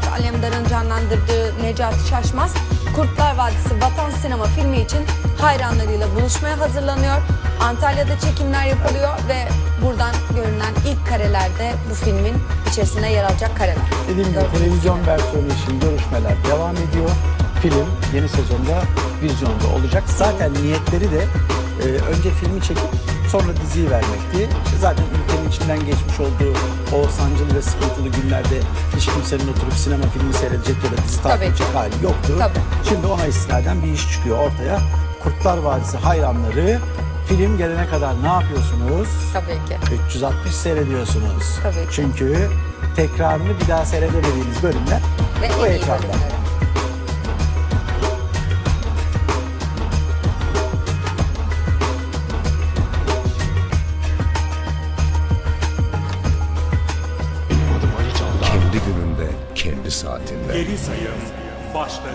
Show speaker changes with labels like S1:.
S1: Alemdar'ın canlandırdığı Necati Şaşmaz, Kurtlar Vadisi Vatan Sinema filmi için hayranlarıyla buluşmaya hazırlanıyor. Antalya'da çekimler yapılıyor ve buradan görünen ilk karelerde bu filmin içerisinde yer alacak kareler.
S2: Dediğim gibi
S1: Gördüğünüz
S2: televizyon
S1: gibi.
S2: versiyonu için görüşmeler devam ediyor. Film yeni sezonda vizyonda olacak. Zaten niyetleri de e, önce filmi çekip sonra diziyi vermekti. İşte zaten ülkenin içinden geçmiş olduğu o sancılı ve sıkıntılı günlerde hiç kimsenin oturup sinema filmi seyredecek ya da dizi takip edecek hali yoktu.
S1: Tabii.
S2: Şimdi ona istinaden bir iş çıkıyor ortaya. Kurtlar Vadisi hayranları film gelene kadar ne yapıyorsunuz?
S1: Tabii ki.
S2: 360 seyrediyorsunuz.
S1: Tabii ki.
S2: Çünkü tekrarını bir daha seyredemediğiniz bölümler
S1: Ve iyi
S2: ekranda.
S1: bölümleri.
S3: Kendi saatinde.
S4: Geri sayım başladı.